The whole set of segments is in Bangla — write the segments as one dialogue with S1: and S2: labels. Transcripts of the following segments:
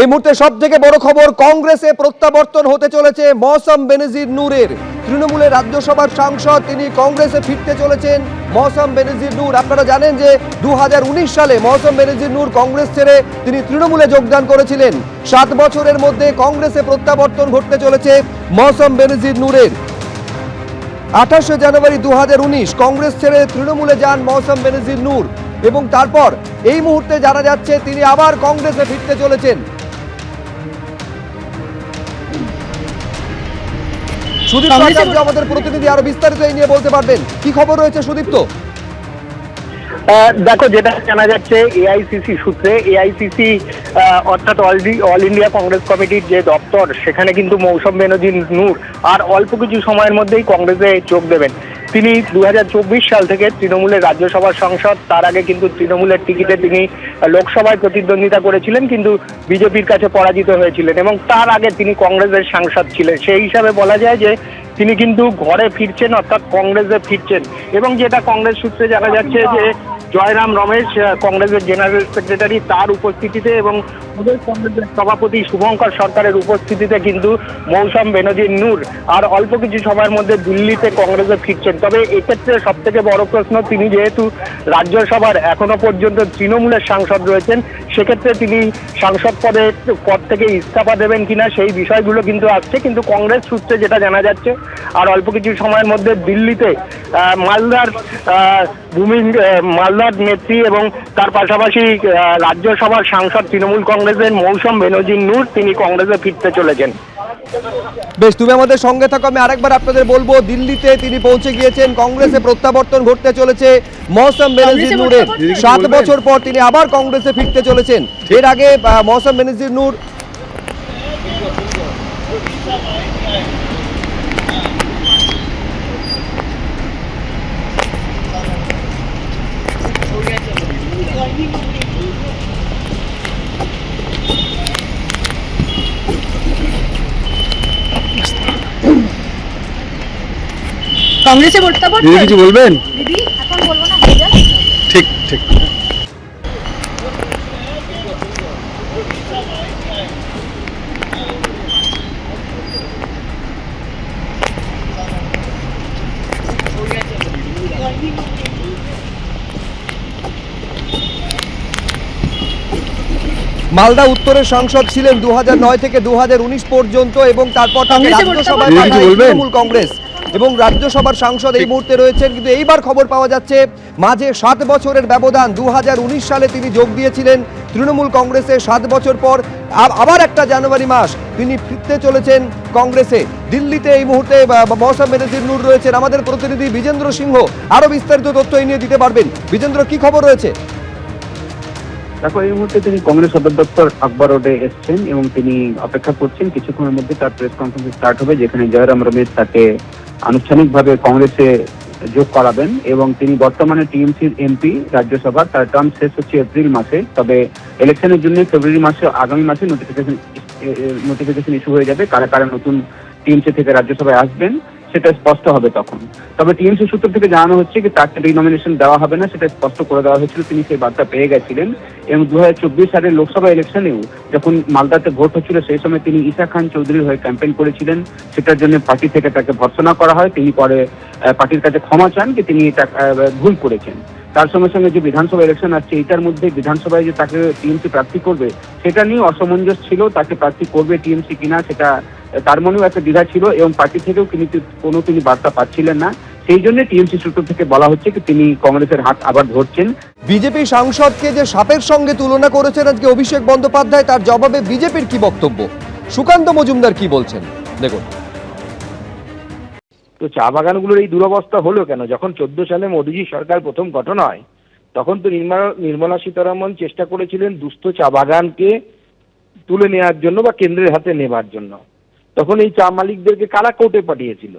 S1: এই মুহূর্তে সব থেকে বড় খবর, কংগ্রেসে প্রত্যাবর্তন হতে চলেছে মৌসম বেনজির নূরের। তৃণমূলের রাজ্যসভার সাংসদ তিনি কংগ্রেসে ফিরতে চলেছেন মৌসম বেনজির নূর। আপনারা জানেন যে দু হাজার উনিশ সালে মৌসম বেনজির নূর কংগ্রেস ছেড়ে তিনি তৃণমূলে যোগদান করেছিলেন। সাত বছরের মধ্যে কংগ্রেসে প্রত্যাবর্তন ঘটতে চলেছে মৌসম বেনজির নূরের। আঠাশে জানুয়ারি দু হাজার উনিশ কংগ্রেস ছেড়ে তৃণমূলে যান মৌসম বেনজির নূর এবং তারপর এই মুহূর্তে জানা যাচ্ছে তিনি আবার কংগ্রেসে ফিরতে চলেছেন। সুদীপ্ত আচার্য আমাদের প্রতিনিধি আরও বিস্তারিত এই নিয়ে বলতে পারবেন। কি খবর রয়েছে সুদীপ্ত?
S2: আহ, দেখো যেটা জানা যাচ্ছে এআইসিসি সূত্রে এআইসিসি অর্থাৎ অল অল ইন্ডিয়া কংগ্রেস কমিটির যে দপ্তর সেখানে কিন্তু মৌসুম বেনজির নূর আর অল্প কিছু সময়ের মধ্যেই কংগ্রেসে যোগ দেবেন। তিনি দু হাজার চব্বিশ সাল থেকে তৃণমূলের রাজ্যসভার সংসদ, তার আগে কিন্তু তৃণমূলের টিকিটে তিনি লোকসভায় প্রতিদ্বন্দ্বিতা করেছিলেন, কিন্তু বিজেপির কাছে পরাজিত হয়েছিলেন এবং তার আগে তিনি কংগ্রেসের সাংসদ ছিলেন। সেই হিসাবে বলা যায় যে তিনি কিন্তু ঘরে ফিরছেন, অর্থাৎ কংগ্রেসে ফিরছেন এবং যেটা কংগ্রেস সূত্রে জানা যাচ্ছে যে জয়রাম রমেশ কংগ্রেসের জেনারেল সেক্রেটারি তার উপস্থিতিতে এবং প্রদেশ কংগ্রেসের সভাপতি শুভঙ্কর সরকারের উপস্থিতিতে কিন্তু মৌসম বেনজির নূর আর অল্প কিছু সময়ের মধ্যে দিল্লিতে কংগ্রেসে ফিরছেন। তবে এক্ষেত্রে সব থেকে বড় প্রশ্ন, তিনি যেহেতু রাজ্যসভার এখনও পর্যন্ত তৃণমূলের সাংসদ রয়েছেন সেক্ষেত্রে তিনি সাংসদ পদে পদ থেকে ইস্তফা দেবেন কিনা সেই বিষয়গুলো কিন্তু আসছে। কিন্তু কংগ্রেস সূত্রে যেটা জানা যাচ্ছে, আর অল্প কিছু সময়ের মধ্যে দিল্লিতে মালদার ভূমি মালদার নেত্রী এবং তার পাশাপাশি রাজ্যসভার সাংসদ তৃণমূল কংগ্রেসের মৌসুম বেনজির নূর, তিনি কংগ্রেসে ফিরতে চলেছেন।
S1: বেশ তুমি আমাদের সঙ্গে থাকো। আমি আরেকবার আপনাদের বলব দিল্লিতে তিনি পৌঁছে গিয়েছেন। কংগ্রেসে প্রত্যাবর্তন ঘটতে চলেছে মৌসম বেনজির নূরের। সাত বছর পর তিনি আবার কংগ্রেসে ফিরতে চলেছেন। এর আগে আহ, মৌসম বেনজির নূর
S3: কংগ্রেসে
S4: দিদি কিছু বলবেন?
S3: দিদি এখন বলব না হয়ে
S4: ঠিক ঠিক।
S1: মালদা উত্তরের সাংসদ ছিলেন দু হাজার নয় থেকে দু হাজার উনিশ পর্যন্ত এবং তারপর তাকে রাজ্যসভায়? তৃণমূল কংগ্রেস। এবং রাজ্যসভার সাংসদ এই মুহূর্তে রয়েছেন কিন্তু এইবার খবর পাওয়া যাচ্ছে মাঝে সাত বছরের ব্যবধান দু সালে তিনি যোগ দিয়েছিলেন তৃণমূল কংগ্রেসে সাত বছর পর আবার একটা জানুয়ারি মাস তিনি ফিরতে চলেছেন কংগ্রেসে। দিল্লিতে এই মুহূর্তে মৌসুম বেনজির নূর রয়েছেন। আমাদের প্রতিনিধি বিজেন্দ্র সিংহ আরও বিস্তারিত তথ্য এই নিয়ে দিতে পারবেন। বিজেন্দ্র কি খবর রয়েছে?
S5: দেখো এই মুহূর্তে তিনি কংগ্রেস সদর দপ্তর আকবর রোডে এসছেন এবং তিনি অপেক্ষা করছেন কিছুক্ষণের মধ্যে তার প্রেস কনফারেন্স স্টার্ট হবে যেখানে জয়রাম রমেশ তাকে আনুষ্ঠানিকভাবে কংগ্রেসে যোগ করাবেন এবং তিনি বর্তমানে টিএমসির এমপি রাজ্যসভার। তার টার্ম শেষ হচ্ছে এপ্রিল মাসে। তবে ইলেকশনের জন্য ফেব্রুয়ারি মাসে, আগামী মাসে নোটিফিকেশন নোটিফিকেশন ইস্যু হয়ে যাবে। কারা কারা নতুন টিএমসি থেকে রাজ্যসভায় আসবেন সেটা স্পষ্ট হবে তখন। তবে টিএমসি সূত্র থেকে জানানো হচ্ছে যে তাকে রিনমিনেশন দেওয়া হবে না, সেটা স্পষ্ট করে দেওয়া হয়েছিল। তিনি সেই বার্তা পেয়ে গেছিলেন। এবং দু হাজার চব্বিশ সালের লোকসভা ইলেকশনেও যখন মালদাতে ভোট হচ্ছিল, সেই সময় তিনি ঈশা খান চৌধুরীর হয়ে ক্যাম্পেইন করেছিলেন। সেটার জন্য পার্টি থেকে তাকে ভর্সনা করা হয়। তিনি পরে পার্টির কাছে ক্ষমা চান যে তিনি এটা ভুল করেছেন। তার সঙ্গে সঙ্গে যে বিধানসভা ইলেকশন আসছে এটার মধ্যে বিধানসভায় যে তাকে টিএমসি প্রার্থী করবে, সেটা নিয়ে অসামঞ্জস্য ছিল। তাকে প্রার্থী করবে টিএমসি কিনা, সেটা তার মনেও একটা দ্বিধা ছিল এবং পার্টি থেকেও তিনি কোনো তিনি বার্তা পাচ্ছিলেন না। সেই জন্য টিএমসি সূত্র থেকে বলা হচ্ছে যে তিনি কংগ্রেসের হাত আবার ধরছেন।
S1: বিজেপি সাংসদকে যে সাপের সঙ্গে তুলনা করেছেন আজকে অভিষেক বন্দ্যোপাধ্যায় তার জবাবে বিজেপির কি বক্তব্য? সুকান্ত মজুমদার কি বলছেন? দেখুন।
S6: তো চা বাগানগুলোর এই দুরবস্থা হলো কেন? যখন চোদ্দ সালে মোদীজি সরকার প্রথম গঠন হয় তখন তো নির্মলা নির্মলা সীতারামন চেষ্টা করেছিলেন দুস্থ চা বাগানকে তুলে নেওয়ার জন্য বা কেন্দ্রের হাতে নেবার জন্য। তখন এই চা মালিকদেরকে কারা কোর্টে পাঠিয়েছিল?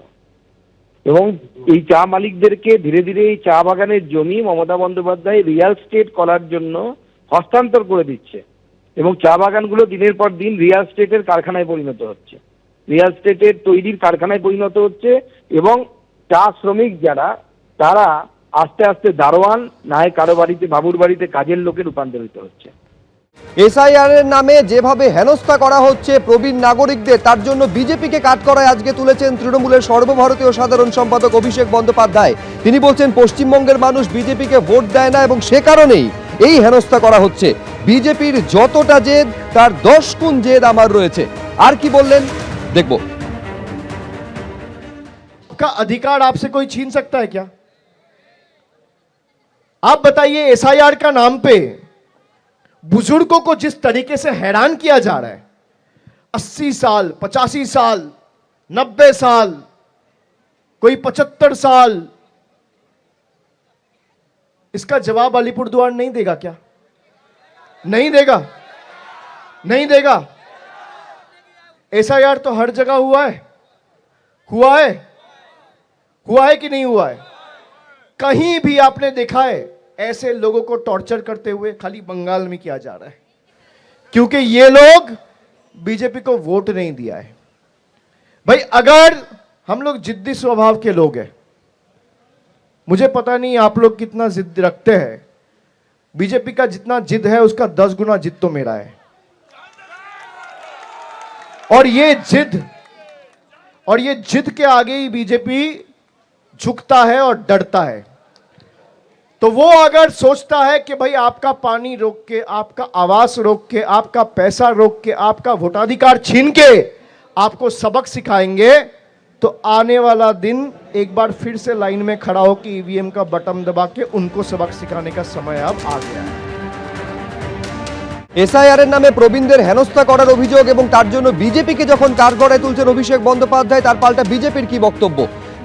S6: এবং এই চা মালিকদেরকে ধীরে ধীরে এই চা বাগানের জমি মমতা বন্দ্যোপাধ্যায় রিয়াল স্টেট করার জন্য হস্তান্তর করে দিচ্ছে। এবং চা বাগানগুলো দিনের পর দিন রিয়াল স্টেটের কারখানায় পরিণত হচ্ছে। রিয়াল স্টেটের তৈরির কারখানায় পরিণত হচ্ছে এবং চা শ্রমিক যারা, তারা আস্তে আস্তে দারোয়ান না হয় কারও বাড়িতে, বাবুর বাড়িতে কাজের লোকে রূপান্তরিত হচ্ছে।
S1: এসআইআর এর নামে যেভাবে হেনস্থা করা হচ্ছে প্রবীণ নাগরিকদের তার জন্য বিজেপিকে কাট করায় আজকে তুলেছেন তৃণমূলের সর্বভারতীয় সাধারণ সম্পাদক অভিষেক বন্দ্যোপাধ্যায় তিনি বলছেন পশ্চিমবঙ্গের মানুষ বিজেপিকে ভোট দেয় না এবং সে কারণেই এই হেনস্থা করা হচ্ছে বিজেপির যতটা জেদ তার দশ গুণ জেদ আমার রয়েছে আর কি বললেন দেখবো
S4: का अधिकार आपसे कोई छीन सकता है क्या आप बताइए एसआईआर का नाम पे बुज़ुर्गों को जिस तरीके से हैरान किया जा रहा है, अस्सी साल, पचासी साल, नब्बे साल, कोई पचहत्तर साल, इसका जवाब अलीपुर द्वार नहीं देगा क्या? नहीं देगा? नहीं देगा? ऐसा यार तो हर जगह हुआ है। हुआ है? हुआ है कि नहीं हुआ है? कहीं भी आपने देखा है ऐसे लोगों को टॉर्चर करते हुए खाली बंगाल में किया जा रहा है। क्योंकि ये लोग बीजेपी को वोट नहीं दिया है। भाई, अगर हम लोग जिद्दी स्वभाव के लोग हैं, मुझे पता नहीं आप लोग कितना जिद रखते हैं। बीजेपी का जितना जिद है, उसका दस गुना जिद तो मेरा है। और ये जिद, और ये जिद के आगे ही बीजेपी झुकता है और डरता है। तो वो अगर सोचता है कि भाई आपका पानी रोक के आपका आवास रोक के आपका पैसा रोक के आपका वोटाधिकार छीन के आपको सबक सिखाएंगे तो आने वाला दिन एक बार फिर से लाइन में खड़ा हो कि ईवीएम का बटन दबा के उनको सबक सिखाने का समय अब आ गया है
S1: এসআইআর এর নামে প্রবীণদের হেনস্থা করার অভিযোগ এবং তার জন্য বিজেপিকে যখন কাঠগড়ায় তুলছেন অভিষেক বন্দ্যোপাধ্যায় তার পাল্টা বিজেপির কি বক্তব্য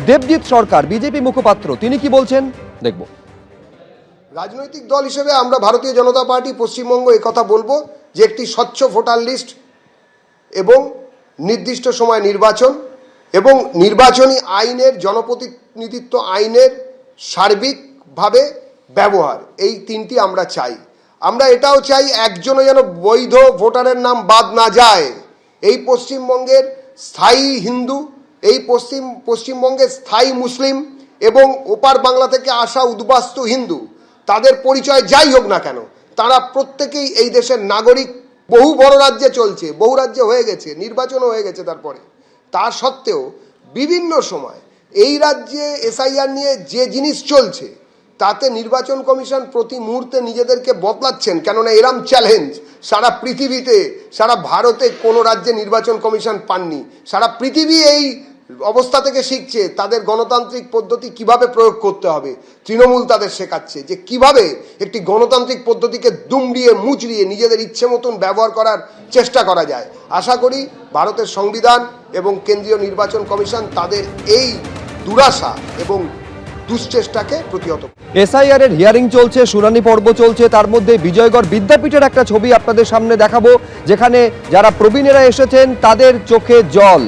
S1: দেবজিৎ সরকার বিজেপি মুখপাত্র তিনি কি বলছেন দেখব
S7: রাজনৈতিক দল হিসেবে আমরা ভারতীয় জনতা পার্টি পশ্চিমবঙ্গ কথা বলব যে একটি স্বচ্ছ ভোটার লিস্ট এবং নির্দিষ্ট সময় নির্বাচন এবং নির্বাচনী আইনের জনপ্রতিনিধিত্ব আইনের সার্বিকভাবে ব্যবহার। এই তিনটি আমরা চাই। আমরা এটাও চাই একজনও যেন বৈধ ভোটারের নাম বাদ না যায়। এই পশ্চিমবঙ্গের স্থায়ী হিন্দু, এই পশ্চিম, পশ্চিমবঙ্গের স্থায়ী মুসলিম এবং ওপার বাংলা থেকে আসা উদ্বাস্তু হিন্দু তাদের পরিচয় যাই হোক না কেন, তারা প্রত্যেকেই এই দেশের নাগরিক। বহু বড় রাজ্যে চলছে, বহু রাজ্যে হয়ে গেছে, নির্বাচনও হয়ে গেছে তারপরে। তা সত্ত্বেও বিভিন্ন সময় এই রাজ্যে এসআইআর নিয়ে যে জিনিস চলছে, তাতে নির্বাচন কমিশন প্রতি মুহূর্তে নিজেদেরকে বদলাচ্ছেন, কেননা এরম চ্যালেঞ্জ সারা পৃথিবীতে, সারা ভারতে কোনো রাজ্যে নির্বাচন কমিশন পাননি। সারা পৃথিবী এই অবস্থা থেকে শিখছে তাদের গণতান্ত্রিক পদ্ধতি কীভাবে প্রয়োগ করতে হবে। তৃণমূল তাদের শেখাচ্ছে যে কীভাবে একটি গণতান্ত্রিক পদ্ধতিকে দুমড়িয়ে মুচড়িয়ে নিজেদের ইচ্ছে মতন ব্যবহার করার চেষ্টা করা যায়। আশা করি ভারতের সংবিধান এবং কেন্দ্রীয় নির্বাচন কমিশন তাদের এই দুরাশা এবং দুশ্চেষ্টাকে প্রতিহত।
S1: এসআইআর এর হিয়ারিং চলছে, শুনানি পর্ব চলছে, তার মধ্যে বিজয়গড় বিদ্যাপীঠের একটা ছবি আপনাদের সামনে দেখাবো, যেখানে যারা প্রবীণেরা এসেছেন, তাদের চোখে জল।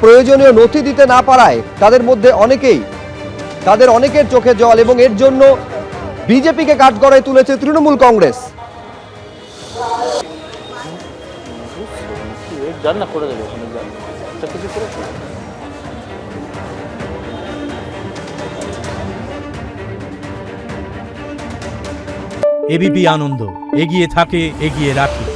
S1: প্রয়োজনীয় নথি দিতে না পারায় তাদের মধ্যে অনেকেই তাদের অনেকের চোখে জল এবং এর জন্য বিজেপিকে কাজ কাঠগড়ায় তুলেছে তৃণমূল কংগ্রেস।
S8: এবিপি আনন্দ এগিয়ে থাকে এগিয়ে রাখে।